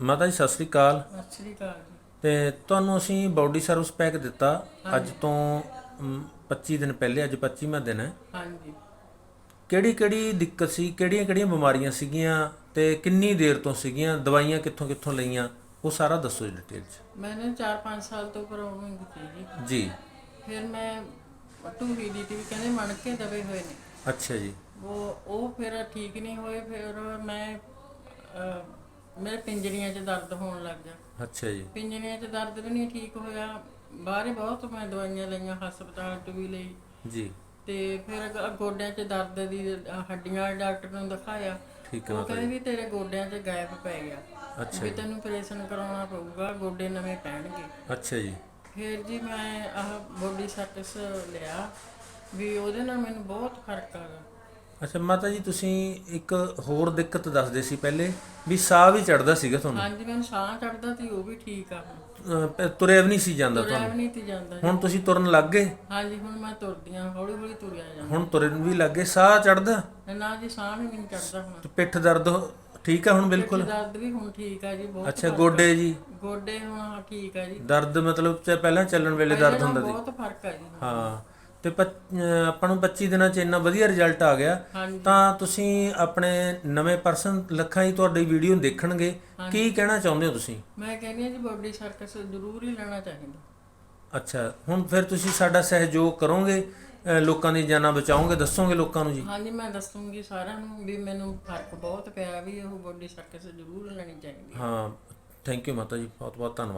ਮਾਤਾ ਜੀ ਸਤਿ ਸ੍ਰੀ ਅਕਾਲ। ਸਤਿ ਸ਼੍ਰੀ ਅਕਾਲ ਜੀ। ਤੇ ਤੁਹਾਨੂੰ ਅਸੀਂ ਬਾਡੀ ਸਰਵਿਸ ਪੈਕ ਦਿੱਤਾ। ਅੱਜ ਤੋਂ ਮ, 25 ਦਿਨ ਪਹਿਲੇ ਅੱਜ 25ਵਾਂ ਦਿਨ ਹੈ। ਹਾਂਜੀ। ਕਿਹੜੀ ਕਿਹੜੀ ਦਿੱਕਤ ਸੀ? ਕਿਹੜੀਆਂ ਕਿਹੜੀਆਂ ਬਿਮਾਰੀਆਂ ਸੀਗੀਆਂ? ਤੇ ਕਿੰਨੀ ਦੇਰ ਤੋਂ ਸੀਗੀਆਂ? ਦਵਾਈਆਂ ਕਿੱਥੋਂ ਕਿੱਥੋਂ ਲਈਆਂ? ਉਹ ਸਾਰਾ ਦੱਸੋ ਜੀ ਡਿਟੇਲ ਚ। ਮੈਨੂੰ 4-5 ਸਾਲ ਤੋਂ ਪ੍ਰੋਬਲਮ ਸੀ ਜੀ। ਜੀ। ਫਿਰ ਮੈਂ ਟੂਹੀ ਦੀ ਵੀ ਕਹਿੰਦੇ ਮਣਕੇ ਦਬੇ ਹੋਏ ਨੇ। ਅੱਛਾ ਜੀ। ਉਹ ਉਹ ਫਿਰ ਠੀਕ ਨਹੀਂ ਹੋਏ। ਫਿਰ ਮੈਂ ਅਹ, ਮੇਰੇ ਪਿੰਜੜੀਆਂ 'ਚ ਦਰਦ ਹੋਣ ਲੱਗ ਗਿਆ। ਅੱਛਾ ਜੀ। ਪਿੰਜੜੀਆਂ 'ਚ ਦਰਦ ਵੀ ਨਹੀਂ ਠੀਕ ਹੋਇਆ। ਬਾਹਰੇ ਬਹੁਤ ਮੈਂ ਦਵਾਈਆਂ ਲਈਆਂ ਹਸਪਤਾਲ 'ਚ ਵੀ ਲਈ। ਜੀ। ਤੇ ਫਿਰ ਗੋਡਿਆਂ 'ਚ ਦਰਦ ਦੀ ਹੱਡੀਆਂ ਵਾਲੇ ਡਾਕਟਰ ਨੂੰ ਦਿਖਾਇਆ। ਠੀਕ ਹੈ ਉਹ ਕਹਿੰਦੇ ਵੀ ਤੇਰੇ ਗੋਡਿਆਂ 'ਚ ਗੈਪ ਪੈ ਗਿਆ। ਅੱਛਾ ਵੀ ਤੈਨੂੰ ਆਪਰੇਸ਼ਨ ਕਰਾਉਣਾ ਪਊਗਾ ਗੋਡੇ ਨਵੇਂ ਪੈਣਗੇ। ਅੱਛਾ ਜੀ। ਫਿਰ ਜੀ ਮੈਂ ਆਹ ਬੋਡੀ ਸਰਕਸ ਲਿਆ। ਵੀ ਉਹਦੇ ਨਾਲ ਮੈਨੂੰ ਬਹੁਤ ਫ਼ਰਕ ਆ। ਗਿਆ ਅੱਛਾ ਮਾਤਾ ਜੀ ਤੁਸੀਂ ਇੱਕ ਹੋਰ ਦਿੱਕਤ ਦੱਸਦੇ ਸੀ ਪਹਿਲੇ ਵੀ ਸਾਹ ਵੀ ਚੜਦਾ ਸੀਗਾ ਤੁਹਾਨੂੰ? ਹਾਂਜੀ ਮੈਨੂੰ ਸਾਹ ਚੜਦਾ ਸੀ ਉਹ ਵੀ ਠੀਕ ਆ। ਹੁਣ ਤੁਰਿਆ ਵੀ ਨਹੀਂ ਸੀ ਜਾਂਦਾ ਤੁਰਿਆ ਤੁਹਾਨੂੰ? ਵੀ ਨਹੀਂ ਤੀ ਜਾਂਦਾ। ਹੁਣ ਤੁਸੀਂ ਤੁਰਨ ਲੱਗ ਗਏ? ਹਾਂਜੀ ਹੁਣ ਮੈਂ ਤੁਰਦੀਆਂ ਹੌਲੀ ਹੌਲੀ ਤੁਰਿਆ ਜਾਂਦਾ। ਹੁਣ ਤੁਰਨ ਵੀ ਲੱਗ ਗਏ। ਸਾਹ ਚੜਦਾ ਨਾ ਜੀ ਸਾਹ ਵੀ ਨਹੀਂ ਚੜਦਾ ਹੁਣ। ਤੇ ਪਿੱਠ ਦਰਦ ਹੋ- ਠੀਕ ਆ ਹੁਣ ਬਿਲਕੁਲ? ਦਰਦ ਵੀ ਹੁਣ ਠੀਕ ਆ ਜੀ ਬਹੁਤ ਅੱਛਾ ਗੋਡੇ ਜੀ? ਗੋਡੇ ਹੁਣ ਠੀਕ ਆ ਜੀ। ਦਰਦ ਮਤਲਬ ਚ ਪਹਿਲਾਂ ਚੱਲਣ ਵੇਲੇ ਦਰਦ ਹੁੰਦਾ ਸੀ? ਬਹੁਤ ਫ਼ਰਕ ਆ ਜੀ ਹੁਣ। ਹਾਂ। ਤੇ ਆਪਾਂ ਨੂੰ 25 ਦਿਨਾਂ ਚ ਇੰਨਾ ਵਧੀਆ ਰਿਜ਼ਲਟ ਆ ਗਿਆ। ਤਾਂ ਤੁਸੀਂ ਆਪਣੇ ਨਵੇਂ ਪਰਸਨ ਲੱਖਾਂ ਹੀ ਤੁਹਾਡੀ ਵੀਡੀਓ ਦੇਖਣਗੇ। ਕੀ ਕਹਿਣਾ ਚਾਹੁੰਦੇ ਹੋ ਤੁਸੀਂ? ਮੈਂ ਕਹਿੰਦੀ ਆ ਜੀ ਬੋਡੀ ਸਰਕਸ ਜ਼ਰੂਰ ਹੀ ਲੈਣਾ ਚਾਹੀਦਾ। ਅੱਛਾ ਹੁਣ ਫਿਰ ਤੁਸੀਂ ਸਾਡਾ ਸਹਿਯੋਗ ਕਰੋਗੇ ਲੋਕਾਂ ਦੀ ਜਾਨਾਂ ਬਚਾਓਗੇ ਦੱਸੋਗੇ ਲੋਕਾਂ ਨੂੰ ਜੀ? ਹਾਂਜੀ ਮੈਂ ਦੱਸੂਗੀ ਸਾਰਿਆਂ ਨੂੰ ਵੀ ਮੈਨੂੰ ਫ਼ਰਕ ਬਹੁਤ ਪਿਆ ਵੀ ਉਹ ਬੋਡੀ ਸਰਕਸ ਜ਼ਰੂਰ ਲੈਣੀ ਚਾਹੀਦੀ ਹਾਂ। ਥੈਂਕ ਯੂ ਮਾਤਾ ਜੀ ਬਹੁਤ ਬਹੁਤ ਧੰਨਵਾਦ।